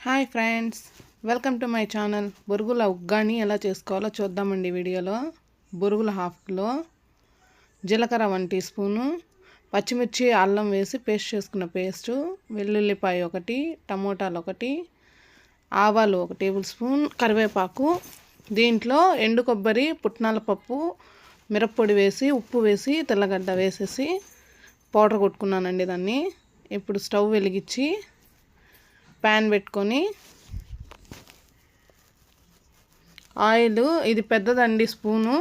Hi friends welcome to my channel బొరుగుల ఉగ్గాని ఎలా చేసుకోవాలో చూద్దామండి వీడియోలో. బొరుగుల హాఫ్ కిలో జీలకర్ర వన్ టీ స్పూను పచ్చిమిర్చి అల్లం వేసి పేస్ట్ చేసుకున్న పేస్టు వెల్లుల్లిపాయ ఒకటి టమోటాలు ఒకటి ఆవాలు ఒక టేబుల్ స్పూన్ కరివేపాకు దీంట్లో ఎండు కొబ్బరి పుట్నాల పప్పు మిరప్పొడి వేసి ఉప్పు వేసి తెల్లగడ్డ వేసేసి పౌడర్ కొట్టుకున్నానండి దాన్ని. ఇప్పుడు స్టవ్ వెలిగించి ప్యాన్ పెట్టుకొని ఆయిల్ ఇది పెద్దదండి స్పూను.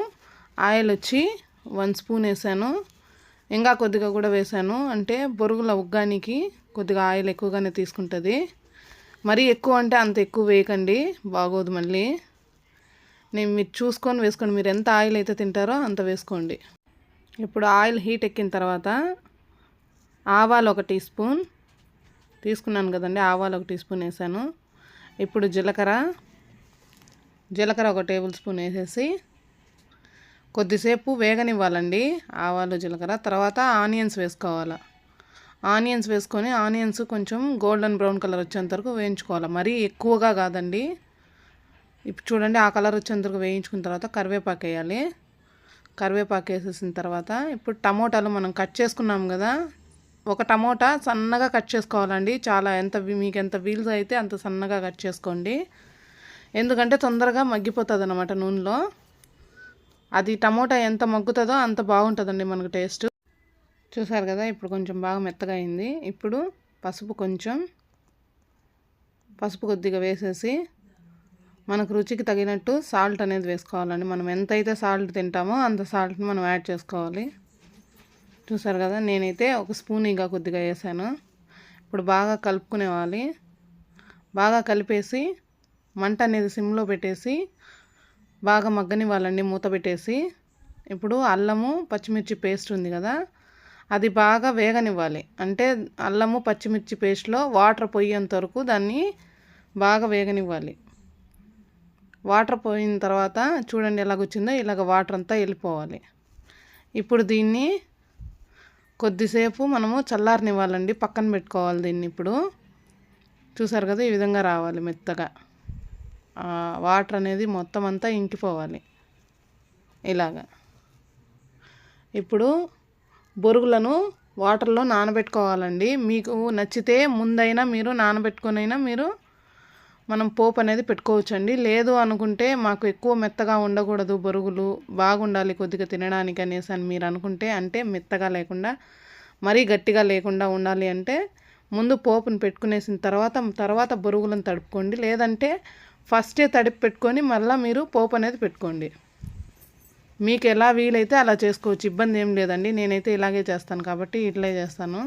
ఆయిల్ వచ్చి వన్ స్పూన్ వేసాను. ఇంకా కొద్దిగా కూడా వేసాను. అంటే బొరుగుల ఉగ్గానికి కొద్దిగా ఆయిల్ ఎక్కువగానే తీసుకుంటుంది. మరీ ఎక్కువ అంటే అంత ఎక్కువ వేయకండి. బాగోదు మళ్ళీ. నేను మీరు చూసుకొని వేసుకోండి. మీరు ఎంత ఆయిల్ అయితే తింటారో అంత వేసుకోండి. ఇప్పుడు ఆయిల్ హీట్ ఎక్కిన తర్వాత ఆవాలు ఒక టీ స్పూన్ తీసుకున్నాను కదండి. ఆవాలు ఒక టీ స్పూన్ వేసాను. ఇప్పుడు జీలకర్ర జీలకర్ర ఒక టేబుల్ స్పూన్ వేసేసి కొద్దిసేపు వేగనివ్వాలండి ఆవాలు జీలకర్ర. తర్వాత ఆనియన్స్ వేసుకోవాలి. ఆనియన్స్ వేసుకొని ఆనియన్స్ కొంచెం గోల్డెన్ బ్రౌన్ కలర్ వచ్చేంత వరకు వేయించుకోవాలి. మరీ ఎక్కువగా కాదండి. ఇప్పుడు చూడండి ఆ కలర్ వచ్చేంత వరకు వేయించుకున్న తర్వాత కరివేపాకు వేయాలి. కరివేపాకు వేసేసిన తర్వాత ఇప్పుడు టమోటాలు మనం కట్ చేసుకున్నాం కదా ఒక టమోటా సన్నగా కట్ చేసుకోవాలండి. చాలా ఎంత మీకు ఎంత వీల్స్ అయితే అంత సన్నగా కట్ చేసుకోండి. ఎందుకంటే తొందరగా మగ్గిపోతుంది అనమాట నూనెలో. అది టమోటా ఎంత మగ్గుతుందో అంత బాగుంటుందండి మనకు టేస్ట్. చూసారు కదా ఇప్పుడు కొంచెం బాగా మెత్తగా అయింది. ఇప్పుడు పసుపు కొంచెం పసుపు కొద్దిగా వేసేసి మనకు రుచికి తగినట్టు సాల్ట్ అనేది వేసుకోవాలండి. మనం ఎంతైతే సాల్ట్ తింటామో అంత సాల్ట్ని మనం యాడ్ చేసుకోవాలి. చూసారు కదా నేనైతే ఒక స్పూన్ ఇంకా కొద్దిగా వేసాను. ఇప్పుడు బాగా కలుపుకునేవాలి బాగా కలిపేసి మంట అనేది సిమ్లో పెట్టేసి బాగా మగ్గనివ్వాలండి మూత పెట్టేసి. ఇప్పుడు అల్లము పచ్చిమిర్చి పేస్ట్ ఉంది కదా అది బాగా వేగనివ్వాలి. అంటే అల్లము పచ్చిమిర్చి పేస్ట్లో వాటర్ పోయేంత వరకు దాన్ని బాగా వేగనివ్వాలి. వాటర్ పోయిన తర్వాత చూడండి ఎలాగొచ్చిందో ఇలాగ వాటర్ అంతా వెళ్ళిపోవాలి. ఇప్పుడు దీన్ని కొద్దిసేపు మనము చల్లారనివ్వాలండి. పక్కన పెట్టుకోవాలి దీన్ని ఇప్పుడు. చూసారు కదా ఈ విధంగా రావాలి మెత్తగా. వాటర్ అనేది మొత్తం అంతా ఇంకిపోవాలి. ఇలాగా. ఇప్పుడు బొరుగులను వాటర్లో నానబెట్టుకోవాలండి. మీకు నచ్చితే ముందైనా మీరు నానబెట్టుకునైనా మీరు మనం పోపు అనేది పెట్టుకోవచ్చండి. లేదు అనుకుంటే మాకు ఎక్కువ మెత్తగా ఉండకూడదు బొరుగులు. బాగుండాలి కొద్దిగా తినడానికి అనేసి అని మీరు అనుకుంటే అంటే మెత్తగా లేకుండా మరీ గట్టిగా లేకుండా ఉండాలి అంటే ముందు పోపును పెట్టుకునేసిన తర్వాత తర్వాత బొరుగులను తడుపుకోండి. లేదంటే ఫస్టే తడిపి పెట్టుకొని మళ్ళీ మీరు పోపు అనేది పెట్టుకోండి. మీకు ఎలా వీలైతే అలా చేసుకోవచ్చు. ఇబ్బంది ఏం లేదండి. నేనైతే ఇలాగే చేస్తాను కాబట్టి ఇట్లే చేస్తాను.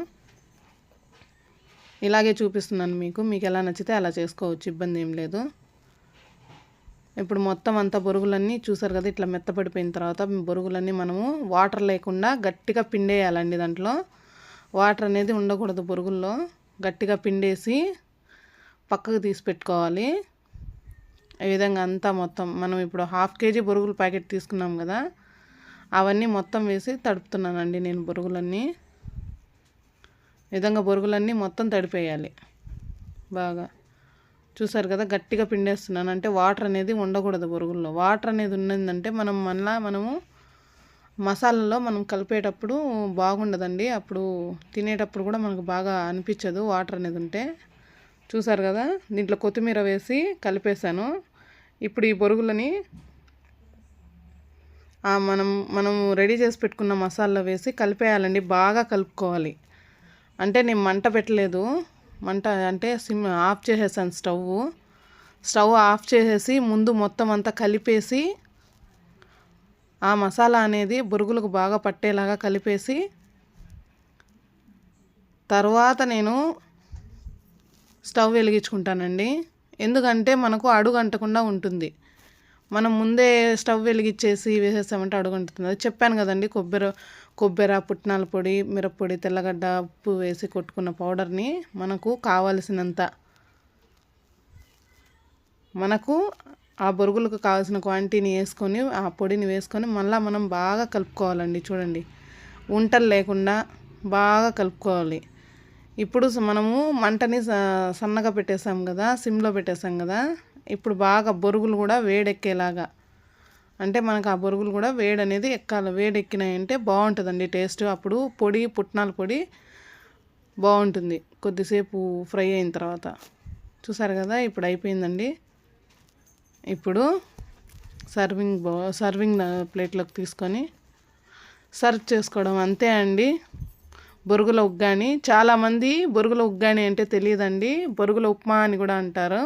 ఇలాగే చూపిస్తున్నాను మీకు. మీకు ఎలా నచ్చితే అలా చేసుకోవచ్చు. ఇబ్బంది ఏం లేదు. ఇప్పుడు మొత్తం అంతా బొరుగులన్నీ చూసారు కదా ఇట్లా మెత్తపడిపోయిన తర్వాత బొరుగులన్నీ మనము వాటర్ లేకుండా గట్టిగా పిండేయాలండి దాంట్లో. వాటర్ అనేది ఉండకూడదు బొరుగుల్లో. గట్టిగా పిండేసి పక్కకు తీసి పెట్టుకోవాలి. ఈ విధంగా అంతా మొత్తం మనం ఇప్పుడు హాఫ్ కేజీ బొరుగుల ప్యాకెట్ తీసుకున్నాం కదా అవన్నీ మొత్తం వేసి తడుపుతున్నానండి నేను బొరుగులన్నీ. విధంగా బొరుగులన్నీ మొత్తం తడిపేయాలి. బాగా. చూసారు కదా గట్టిగా పిండేస్తున్నాను. అంటే వాటర్ అనేది ఉండకూడదు బొరుగుల్లో. వాటర్ అనేది ఉన్నదంటే మనం మళ్ళా మనము మసాలాలో మనం కలిపేటప్పుడు బాగుండదండి. అప్పుడు తినేటప్పుడు కూడా మనకు బాగా అనిపించదు వాటర్ అనేది ఉంటే. చూసారు కదా దీంట్లో కొత్తిమీర వేసి కలిపేశాను. ఇప్పుడు ఈ బొరుగులని మనం మనం రెడీ చేసి పెట్టుకున్న మసాలా వేసి కలిపేయాలండి. బాగా కలుపుకోవాలి. అంటే నేను మంట పెట్టలేదు. మంట అంటే సిమ్ ఆఫ్ చేసేసాను స్టవ్. స్టవ్ ఆఫ్ చేసేసి ముందు మొత్తం అంతా కలిపేసి ఆ మసాలా అనేది బురుగులకు బాగా పట్టేలాగా కలిపేసి తర్వాత నేను స్టవ్ వెలిగించుకుంటానండి. ఎందుకంటే మనకు అడుగు అంటకుండా ఉంటుంది. మనం ముందే స్టవ్ వెలిగించేసి వేసేసామంటే అడుగుంటుంది అది చెప్పాను కదండి కొబ్బరి కొబ్బరి పుట్నాల పొడి మిరప్పొడి తెల్లగడ్డ ఉప్పు వేసి కొట్టుకున్న పౌడర్ని మనకు కావలసినంత మనకు ఆ బొరుగులకు కావాల్సిన క్వాంటిటీని వేసుకొని ఆ పొడిని వేసుకొని మళ్ళీ మనం బాగా కలుపుకోవాలండి. చూడండి ఉంటలు లేకుండా బాగా కలుపుకోవాలి. ఇప్పుడు మనము మంటని స- సన్నగా పెట్టేసాం కదా సిమ్లో పెట్టేసాం కదా ఇప్పుడు బాగా బొరుగులు కూడా వేడెక్కేలాగా అంటే మనకు ఆ బొరుగులు కూడా వేడి అనేది ఎక్కాలి. వేడి ఎక్కినాయంటే బాగుంటుందండి టేస్ట్. అప్పుడు పొడి పుట్నాల పొడి బాగుంటుంది. కొద్దిసేపు ఫ్రై అయిన తర్వాత. చూసారు కదా ఇప్పుడు అయిపోయిందండి. ఇప్పుడు సర్వింగ్ బౌ సర్వింగ్ ప్లేట్లోకి తీసుకొని సర్వ్ చేసుకోవడం. అంతే అండి. బొరుగుల ఉగ్గాని చాలామంది బొరుగుల ఉగ్గాని అంటే తెలియదండి. బొరుగుల ఉప్మా అని కూడా అంటారు.